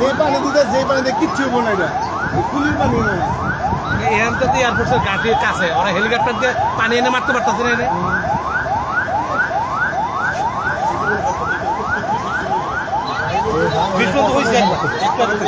যে পানি দিতে যে পানিতে কিচ্ছু হব না এটা। কুলির পানি না। এখান তো এয়ারফোর্সের ঘাটির কাছে। ওরা হেলিকপ্টার দিয়ে পানি এনে মারতে পারতেছে না এনে। বিস্ফোরণ তো হয়েছে একবার। একবার হয়েছে।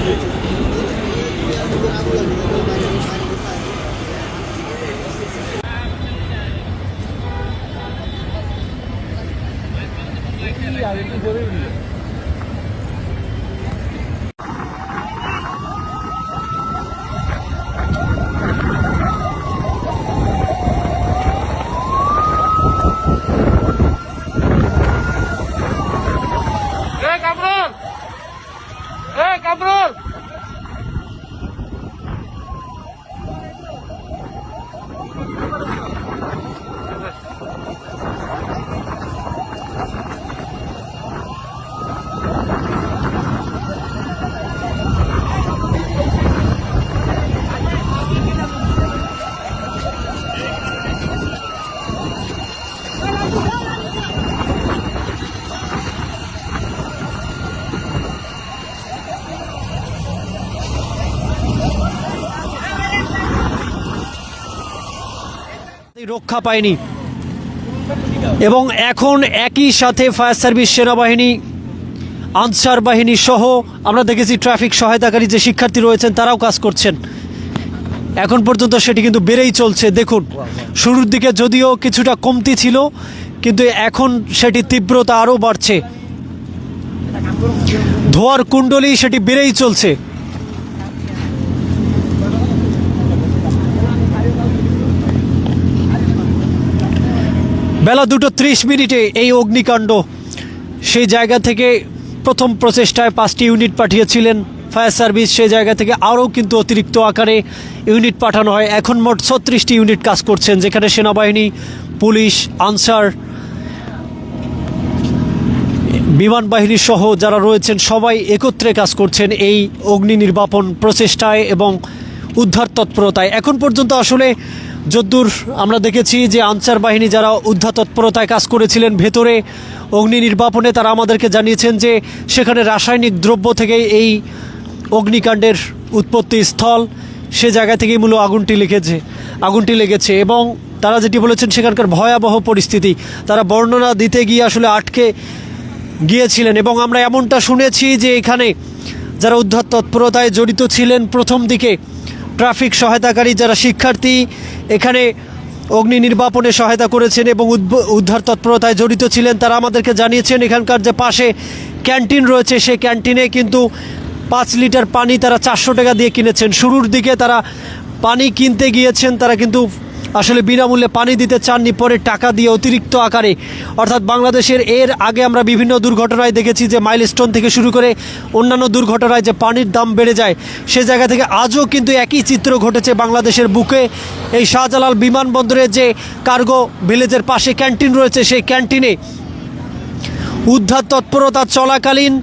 হয়। এই রক্ষা পায়নি। এবং এখন একই সাথে ফায়ার সার্ভিস সেনাবাহিনী, আনসার বাহিনী সহ আমরা দেখেছি ট্রাফিক সহায়তাকারী যে শিক্ষার্থী রয়েছেন, তারাও কাজ করছেন। এখন পর্যন্ত সেটি কিন্তু বেড়েই চলছে। দেখুন, শুরুর দিকে যদিও কিছুটা কমতি ছিল, কিন্তু এখন সেটি তীব্রতা আরও বাড়ছে। ধোয়ার কুণ্ডলি সেটি বেড়েই চলছে। বেলা দুটো ত্রিশ মিনিটে এই অগ্নিকাণ্ড। সেই জায়গা থেকে প্রথম প্রচেষ্টায় পাঁচটি ইউনিট পাঠিয়েছিলেন ফায়ার সার্ভিস। সেই জায়গা থেকে আরও কিন্তু অতিরিক্ত আকারে ইউনিট পাঠানো হয়। এখন মোট ছত্রিশটি ইউনিট কাজ করছেন, যেখানে সেনাবাহিনী, পুলিশ, আনসার, বিমান বাহিনী সহ যারা রয়েছেন, সবাই একত্রে কাজ করছেন এই অগ্নি নির্বাপন প্রচেষ্টায় এবং উদ্ধার তৎপরতায়। এখন পর্যন্ত আসলে যদ্দূর আমরা দেখেছি যে আনসার বাহিনী যারা উদ্ধার তৎপরতায় কাজ করেছিলেন ভেতরে, অগ্নি নির্বাপনে তারা আমাদেরকে জানিয়েছেন যে সেখানে রাসায়নিক দ্রব্য থেকে এই অগ্নিকাণ্ডের উৎপত্তি স্থল, সে জায়গা থেকেই মূল আগুনটি লেগেছে আগুনটি লেগেছে এবং তারা যেটি বলেছেন সেখানকার ভয়াবহ পরিস্থিতি, তারা বর্ণনা দিতে গিয়ে আসলে আটকে গিয়েছিলেন এবং আমরা এমনটা শুনেছি যে এখানে যারা উদ্ধার তৎপরতায় জড়িত ছিলেন প্রথম দিকে ট্রাফিক সহায়তাকারী যারা শিক্ষার্থী, এখানে অগ্নি নির্বাপনে সহায়তা করেছেন এবং উদ্ধার তৎপরতায় জড়িত ছিলেন। তারা আমাদেরকে জানিয়েছেন, এখানকার যে পাশে ক্যান্টিন রয়েছে, সেই ক্যান্টিনে কিন্তু পাঁচ লিটার পানি তারা চারশো টাকা দিয়ে কিনেছেন। শুরুর দিকে তারা পানি কিনতে গিয়েছেন, তারা কিন্তু আসলে বিনামূল্যে পানি দিতে চাননি, পরে টাকা দিয়ে অতিরিক্ত আকারে। অর্থাৎ বাংলাদেশের এর আগে আমরা বিভিন্ন দুর্ঘটনায় দেখেছি যে মাইলস্টোন থেকে শুরু করে অন্যান্য দুর্ঘটনায় যে পানির দাম বেড়ে যায়, সে জায়গা থেকে আজও কিন্তু একই চিত্র ঘটেছে বাংলাদেশের বুকে। এই শাহজালাল বিমানবন্দরে যে কার্গো ভিলেজের পাশে ক্যান্টিন রয়েছে, সেই ক্যান্টিনে উদ্ধার তৎপরতা চলাকালীন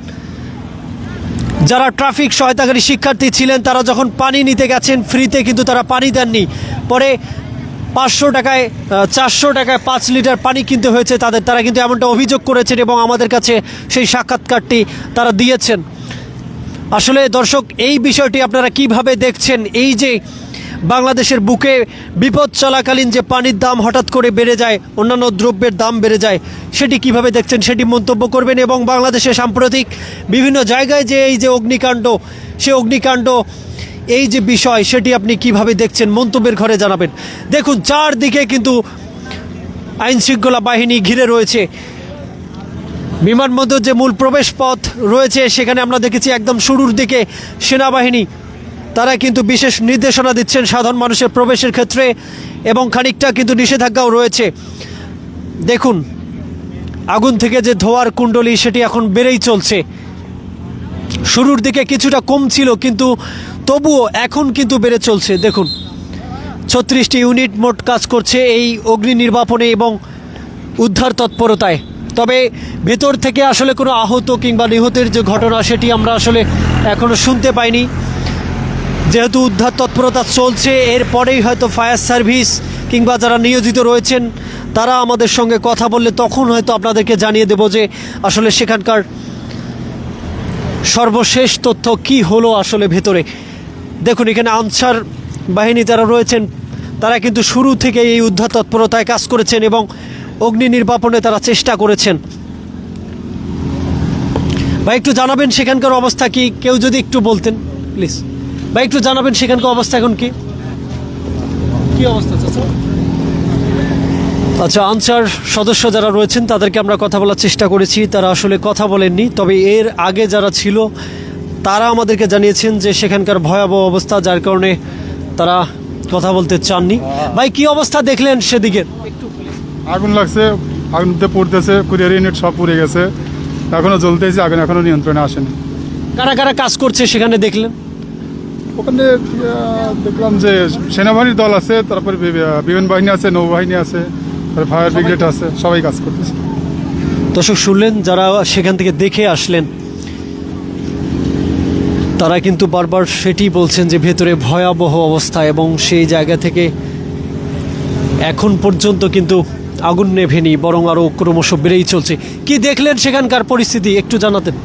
যারা ট্রাফিক সহায়তাকারী শিক্ষার্থী ছিলেন, তারা যখন পানি নিতে গেছেন, ফ্রিতে কিন্তু তারা পানি দেননি। পরে পাঁচশো টাকায় চারশো টাকায় পাঁচ লিটার পানি কিনতে হয়েছে। তাদের, তারা কিন্তু এমনটা অভিযোগ করেছেন এবং আমাদের কাছে সেই সাক্ষাৎকারটি তারা দিয়েছেন। আসলে দর্শক, এই বিষয়টি আপনারা কীভাবে দেখছেন? এই যে বাংলাদেশের বুকে বিপদ চলাকালীন যে পানির দাম হঠাৎ করে বেড়ে যায়, অন্যান্য দ্রব্যের দাম বেড়ে যায়, সেটি কীভাবে দেখছেন? সেটি মন্তব্য করবেন এবং বাংলাদেশে সাম্প্রতিক বিভিন্ন জায়গায় যে এই যে অগ্নিকাণ্ড, সে অগ্নিকাণ্ড এই যে বিষয়, সেটি আপনি কীভাবে দেখছেন মন্তব্যের ঘরে জানাবেন। দেখুন, চারদিকে কিন্তু আইনশৃঙ্খলা বাহিনী ঘিরে রয়েছে। বিমানবন্দর যে মূল প্রবেশ পথ রয়েছে, সেখানে আমরা দেখেছি একদম শুরুর দিকে সেনাবাহিনী। তারা কিন্তু বিশেষ নির্দেশনা দিচ্ছেন সাধারণ মানুষের প্রবেশের ক্ষেত্রে এবং খানিকটা কিন্তু নিষেধাজ্ঞাও রয়েছে। দেখুন, আগুন থেকে যে ধোয়ার কুণ্ডলি, সেটি এখন বেড়েই চলছে। শুরুর দিকে কিছুটা কম ছিল, কিন্তু তবুও এখন কিন্তু বেড়ে চলছে। দেখুন, ছত্রিশটি ইউনিট মোট কাজ করছে এই অগ্নি নির্বাপনে এবং উদ্ধার তৎপরতায়। তবে ভেতর থেকে আসলে কোনো আহত কিংবা নিহতের যে ঘটনা সেটি আমরা আসলে এখনও শুনতে পাইনি। যেহেতু উদ্ধার তৎপরতা চলছে, এরপরেই হয়তো ফায়ার সার্ভিস কিংবা যারা নিয়োজিত রয়েছেন, তারা আমাদের সঙ্গে কথা বললে তখন হয়তো আপনাদেরকে জানিয়ে দেব যে আসলে সেখানকার সর্বশেষ তথ্য কি হলো আসলে ভেতরে। দেখুন এখানে আনসার বাহিনী যারা রয়েছেন তারা কিন্তু শুরু থেকে এই উদ্ধার তৎপরতায় কাজ করেছেন এবং অগ্নি নির্বাপনে তারা চেষ্টা করেছেন। ভাই একটু জানাবেন সেখানকার অবস্থা কি? কেউ যদি একটু বলতেন প্লিজ ভাই একটু জানাবেন সেখানকার অবস্থা এখন কি? কি অবস্থা আচ্ছা আনসার সদস্য যারা রয়েছেন তাদেরকে আমরা কথা বলার চেষ্টা করেছি। তারা আসলে কথা বলেননি তবে এর আগে যারা ছিল তারা আমাদেরকে জানিয়েছেন যে সেখানকার ভয়াবহ অবস্থা যার কারণে তারা কথা বলতে চাননি। ভাই কি অবস্থা দেখলেন সেদিকে? আগুন লাগছে আগুনতে পড়তেছে কুরিয়ার ইউনিট সব পুড়ে গেছে। এখনও জ্বলতেছে আগুন এখনও নিয়ন্ত্রণে আসেনি। কারা কারা কাজ করছে সেখানে দেখলেন? ওখানে দেখলাম যে সেনাবাহিনীর দল আছে তারপরে বিমান বাহিনী আছে নৌবাহিনী আছে তারপরে ফায়ার ব্রিগেড আছে সবাই কাজ করতেছে। দর্শক শুনলেন যারা সেখান থেকে দেখে আসলেন তারা কিন্তু বারবার সেটি বলছেন যে ভেতরে ভয়াবহ অবস্থা এবং সেই জায়গা থেকে এখন পর্যন্ত কিন্তু আগুন নেভেনি, বরং আরও ক্রমশ বেড়েই চলছে। কি দেখলেন সেখানকার পরিস্থিতি? একটু জানাতেন।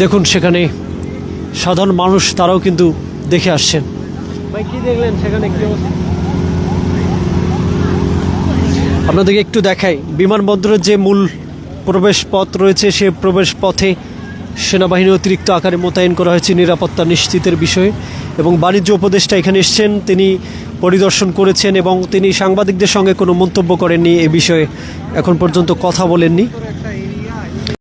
দেখুন, সেখানে সাধারণ মানুষ তারাও কিন্তু দেখে আসছেন। ভাই, কি দেখলেন? সেখানে কি অবস্থা? আপনাদেরকে একটু দেখাই। বিমানবন্দরের যে মূল প্রবেশ পথ রয়েছে, সে প্রবেশ পথে সেনাবাহিনী অতিরিক্ত আকারে মোতায়েন করা হয়েছে নিরাপত্তা নিশ্চিতের বিষয়ে এবং বাণিজ্য উপদেষ্টা এখানে এসছেন, তিনি পরিদর্শন করেছেন এবং তিনি সাংবাদিকদের সঙ্গে কোনো মন্তব্য করেননি এ বিষয়ে। এখন পর্যন্ত কথা বলেননি।